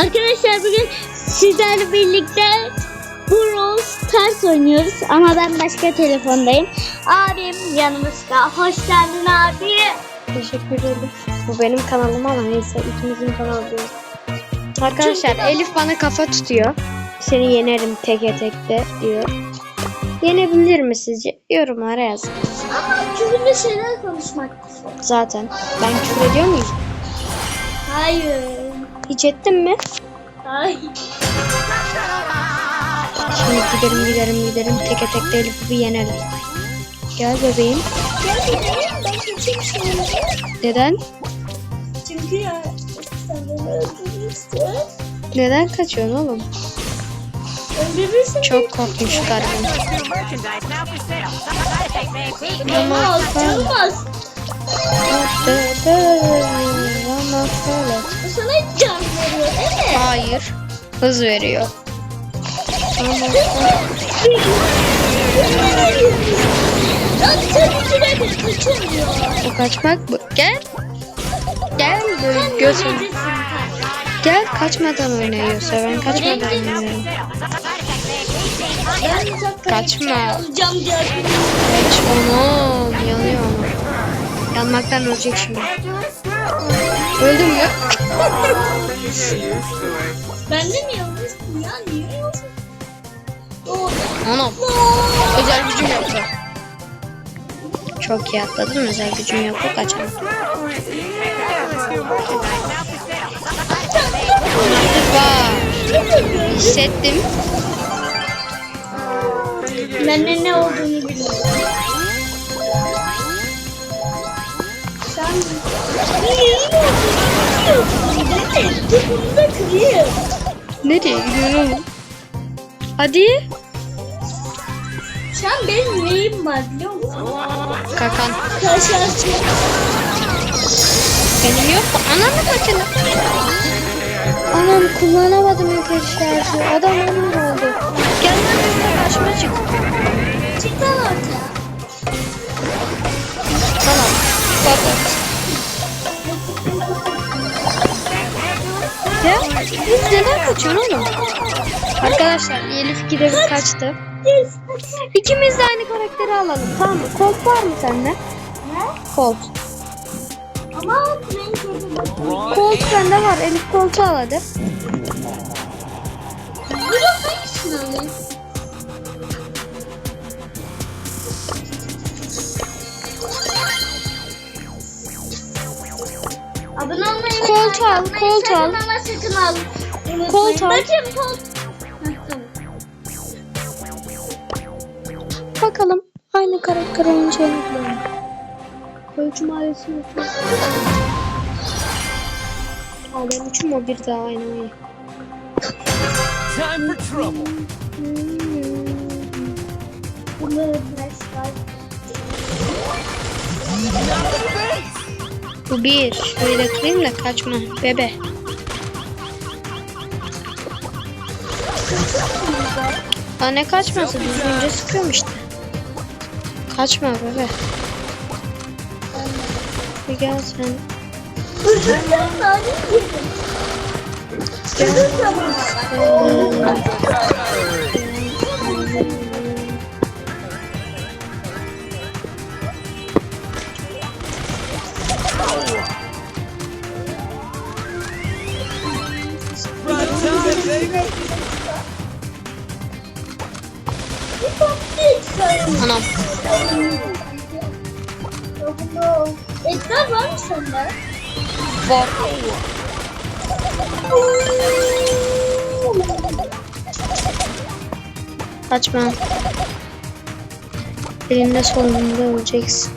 Arkadaşlar bugün sizlerle birlikte Brawl Stars oynuyoruz ama ben başka telefondayım. Abim yanımızda. Hoş geldin abi. Teşekkür ederim. Bu benim kanalım ama neyse ikimizin kanalı değil. Arkadaşlar Elif bana kafa tutuyor. Seni yenerim teke tekte diyor. Yenebilir mi sizce? Yorumlara yazın. Ama küfürlü şeyler konuşmak. Zaten. Ben küfür ediyor muyum? Hayır. Hiç ettim mi? Hayır. Şimdi giderim giderim giderim teke tekte Elif'i bir yenerim. Gel bebeğim. Gel bebeğim, ben kaçayım şimdi. Neden? Çünkü ya sen beni öldürürsün. Neden kaçıyorsun oğlum? Öldürürsün. Çok korkmuş galiba. Olmaz. Olmaz. Bu sana can veriyor değil mi? Hayır. Hız veriyor. Lan sen kaçamıyor. O kaçmak bu. Gel. Gel böyle Sen göz. neredesin? Gel kaçmadan oynuyorsa ben kaçmadan oynuyorum. Kaçma. Kaç onu. Yanıyor onu. Yanmaktan ölecek şimdi. Öldüm mü? Ben de mi yalnızsın ya? Niye yalnızsın? Oh, Anam. Özel gücüm yoktu. Çok iyi atladım. Özel gücüm yoktu. Kaçamadım. Bak. Hissettim. Ben de ne olduğunu bilmiyorum. Sen Nereye gidiyorum? Hadi. An benim neyim var biliyor musun? Kakan. Karşılaştık. Benim yok. Ananı kaçını. Anam kullanamadım yeter şarjı. Adam onun oldu. Gel lan benimle karşıma çık. Çık lan ortaya. Tamam. Baba. Ya biz neden kaçıyorsun oğlum? Arkadaşlar Elif gidip kaçtı. İkimiz de aynı karakteri alalım tamam mı? Colt var mı sende? Ne? Colt. Ama. Colt sende var. Elif Colt'u al hadi. Bunu hangisini alayım? Abone olmayı Kolt al, kolt al. Sakın ama sakın al. Unutmayın. Kolt al. Bakın kolt. Heh, tamam. Bakalım aynı karakter oynayacağını bulalım. Ölçü maalesef yok. Aa ben üçüm o bir daha aynı oyun. Time for trouble. Bunları arkadaşlar. Bu bir. Şöyle kırayım da kaçma bebe. Aa ne kaçması düzgünce sıkıyorum işte. Kaçma bebe. Bir gel sen. Üzüldüm Anam. Ekran var mı sende? Var. Kaçma. Elinde sonunda öleceksin.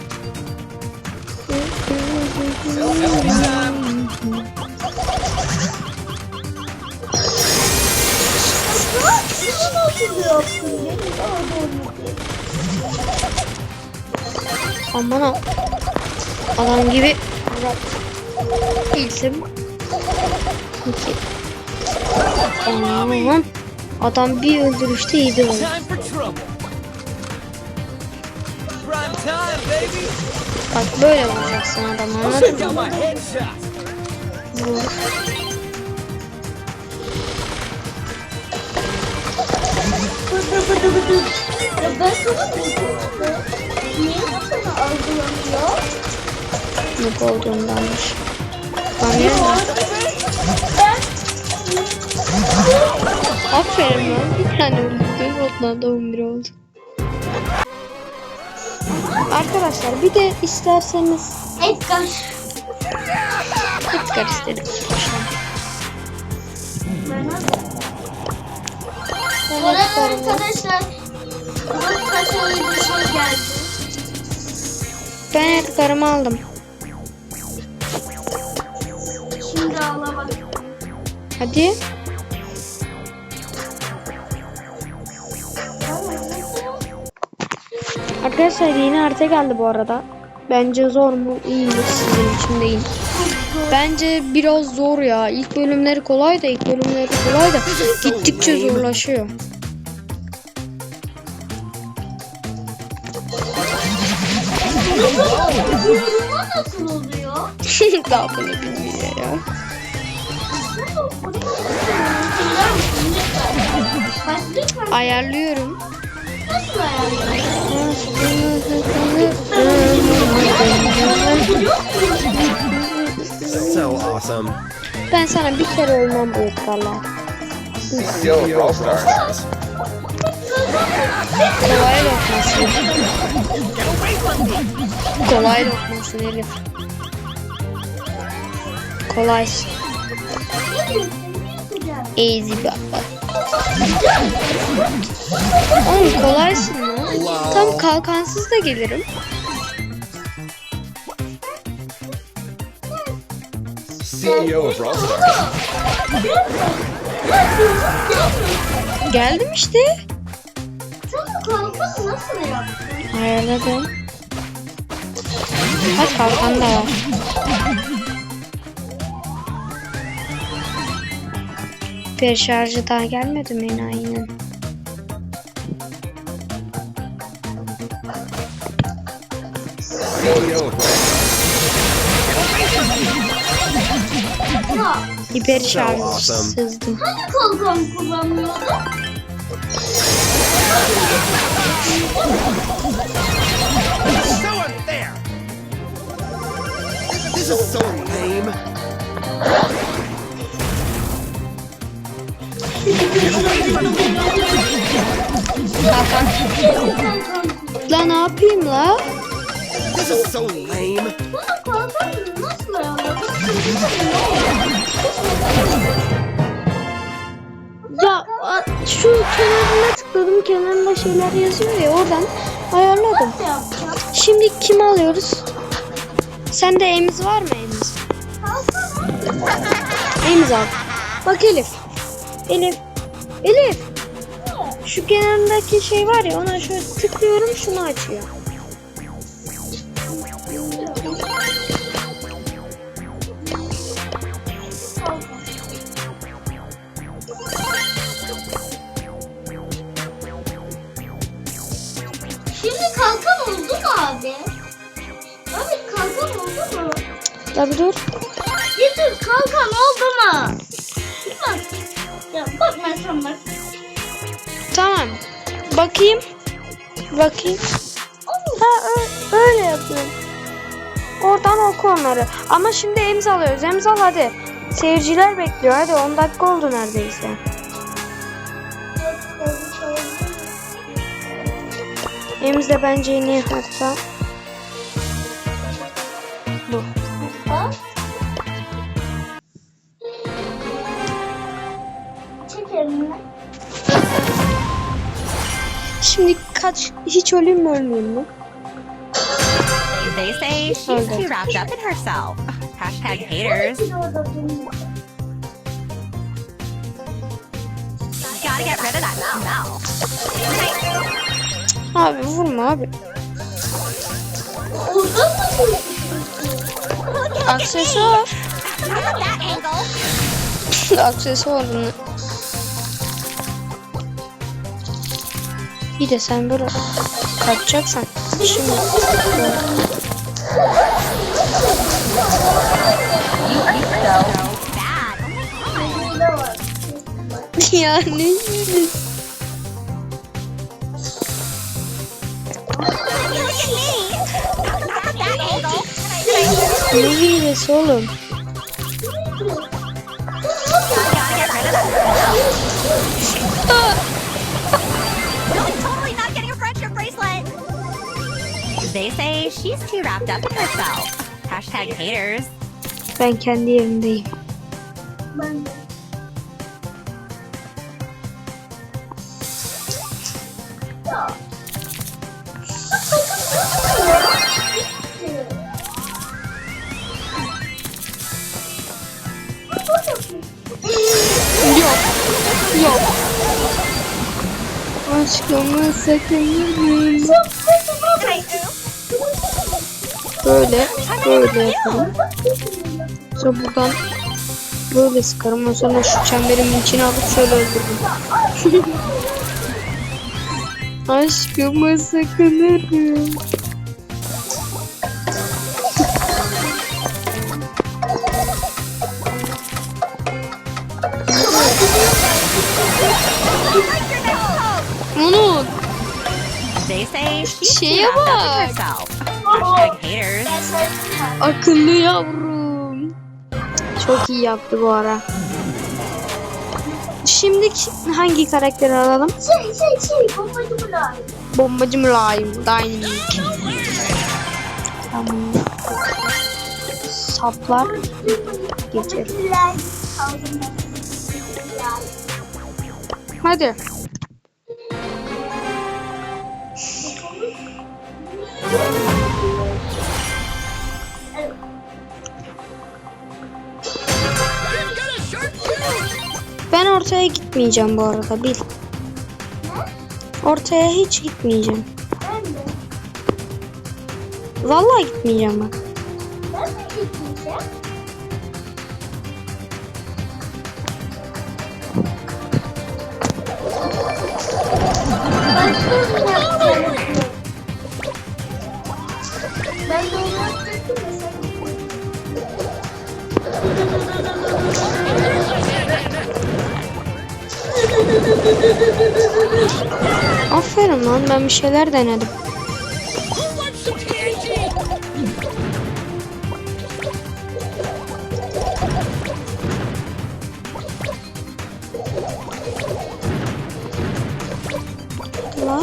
Benim de orada olmadı. Aman al. Adam gibi değilsin. İki. Aman. Adam bir öldürüşte yedi onu. Bak böyle vuracaksın adamı anladın mı? Vur. Algılamıyor? Noob olduğundanmış. Anlıyor musun? Aferin lan. Bir tane öldürdü. Ondan da 11 oldu. Arkadaşlar bir de isterseniz Edgar. Edgar istedim. Arada arkadaşlar kaşalı bir şey geldi. Ben Edgar'ımı aldım. Şimdi ağlama. Hadi. Arkadaşlar yeni harita geldi bu arada. Bence zor mu? İyi mi? Sizin için değil. Bence biraz zor ya. İlk bölümleri kolay da ilk bölümleri kolay da gittikçe zorlaşıyor. Yoruma nasıl oluyor? Daha bunu bilmiyor ya. Ayarlıyorum. nasıl ayarlıyorsun? So awesome. Ben sana bir kere ölmem bu Edgar'la. Yo, Brawl Stars. Kolay lokmasın. Kolay lokmasın Elif. Kolaysın. Easy baba. Oğlum kolaysın lan. Tam kalkansız da gelirim. CEO of Brawl Stars. Geldim işte. Bu kalkanı nasıl yaptın? Ayarladım. Kalkan da var. Bir şarjı daha gelmedi mi Ya Hiper So şarj awesome. sızdım. hani kalkan kullanmıyordun? This is so lame. La ne yapayım la? This is so lame. Ya şu kenarına tıkladım kenarında şeyler yazıyor ya oradan ayarladım. Şimdi kimi alıyoruz? Sende emiz var mı emiz? Emiz al. Bak Elif. Elif. Elif. Şu kenarındaki şey var ya ona şöyle tıklıyorum şunu açıyor. Tabi dur. Getir kalkan oldu mu? Bak. Ya bakma sen bak. Tamam. Bakayım. Bakayım. Ha öyle yapıyorum. Oradan oku onları. Ama şimdi emz alıyoruz. Emz al hadi. Seyirciler bekliyor. Hadi 10 dakika oldu neredeyse. Emz de bence yeni harita. Kaç hiç öleyim mi ölmeyeyim mi? They say she's too wrapped up in herself. Hashtag haters. Gotta get rid of that smell. Abi vurma abi. Bu? Aksesuar. Bir de sen böyle kaçacaksan şimdi böyle. ya ne Ne hilesi oğlum? They say she's too wrapped up in herself. Hashtag haters. Ben kendi yerimdeyim. Yok. Yok. Aşkımı sakınırım. Böyle, böyle yaparım. Sonra buradan böyle sıkarım. Sonra şu çemberimin içine alıp şöyle öldürürüm. Aşkımı sakınırım. Onu They say she's too Şeye bak. Herself. Hashtag haters. akıllı yavrum. Çok iyi yaptı bu ara. Şimdi hangi karakteri alalım? Şey şey şey bombacı bular. Bombacı mülayim. Dynamic. Tamam. Saplar. Geçelim. Hadi. Ortaya gitmeyeceğim bu arada bil. Ortaya hiç gitmeyeceğim. Vallahi gitmeyeceğim bak. Ben de Aferin lan ben bir şeyler denedim. La.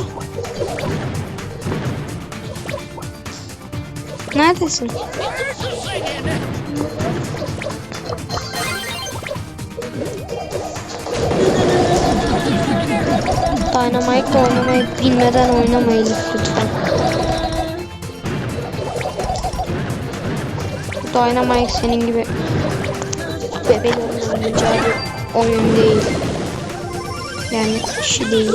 Neredesin? Dynamite oynamayı bilmeden oynamayın lütfen. Dynamite senin gibi bebelerin oynayacağı bir oyun değil. Yani kişi değil.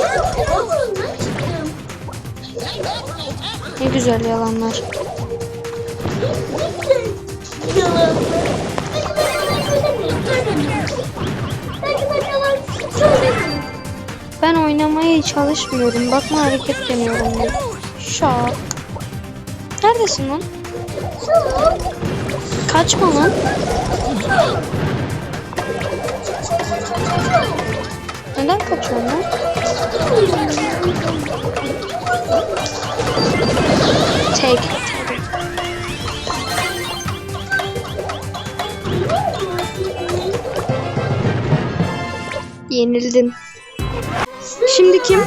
Ne güzel yalanlar. Yalan. Ben oynamaya çalışmıyorum. Bakma hareket deniyorum. Şak. Neredesin lan? Kaçma lan. Neden kaçıyorsun lan? Tek. Yenildin. Şimdi kim?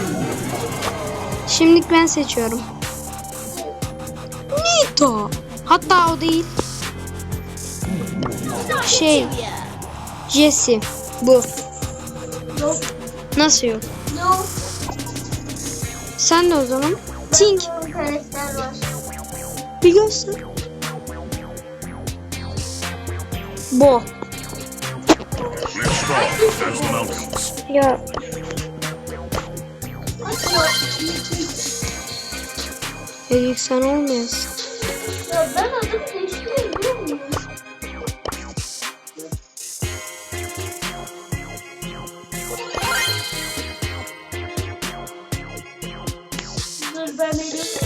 Şimdi ben seçiyorum. Nita. Hatta o değil. Şey. Jesse. Bu. Nasıl yok? Yok. Sen de o zaman. Tink. Karakter var. Bir göster. Bu. Ya Elif sen olmayasın. Ya ben adım değiştirmeyi bilmiyorum. Dur ben Elif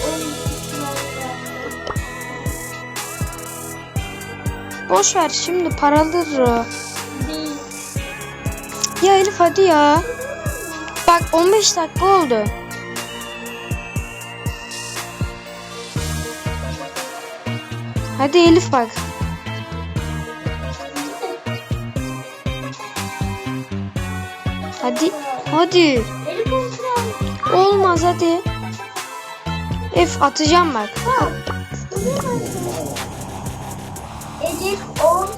Boş ver şimdi paralıdır o. Değil. Ya Elif hadi ya. Bak 15 dakika oldu. Hadi Elif bak. Hadi. Hadi. Olmaz hadi. F atacağım bak. Elif 10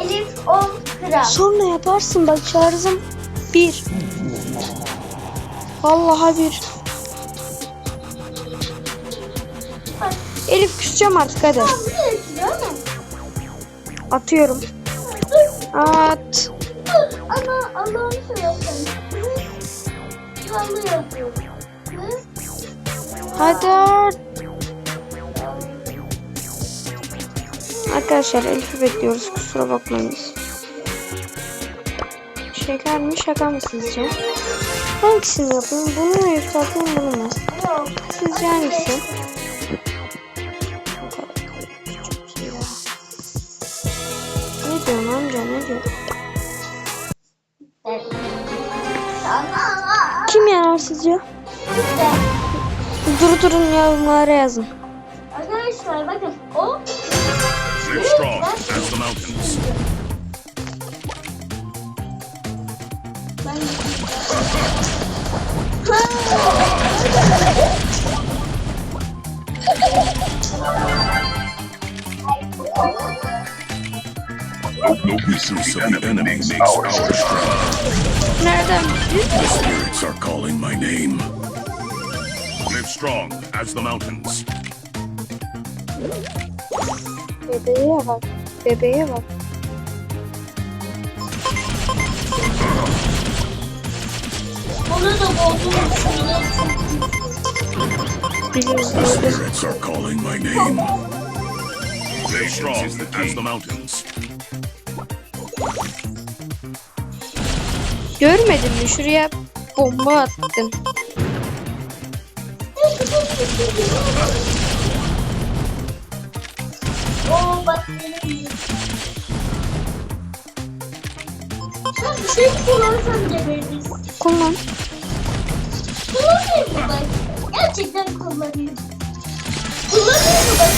Elif 10 kral. Sonra yaparsın bak çağırırım. 1 Vallahi bir. Elif küseceğim artık hadi. Atıyorum. At. Ama Allah'ını seversen. Kralı yazıyor. Hadi. Arkadaşlar Elif'i bekliyoruz. Kusura bakmayınız. Şeker mi şaka mı sizce? Hangisini yapayım? Bunu mu yükselteyim bunu mu? Yok. Sizce hangisi? Ne diyorsun amca ne diyor? Sana. Kim yarar sizce? Dur durun yorumlara yazın. Arkadaşlar bakın o Live strong as the mountains. No weakness of the enemy makes our strength. Nereden? The spirits are calling my name. Live strong as the mountains. Bebeğe bak. Bebeğe bak. onu da bozdum. The spirits are calling my name. Live strong as the mountains. Görmedin mi? Şuraya bomba attın. Oo bak benim. Sen bir şey kullansan gebeririz. Kullan. Kullanayım mı bak? Gerçekten kullanayım. Kullanayım mı bak?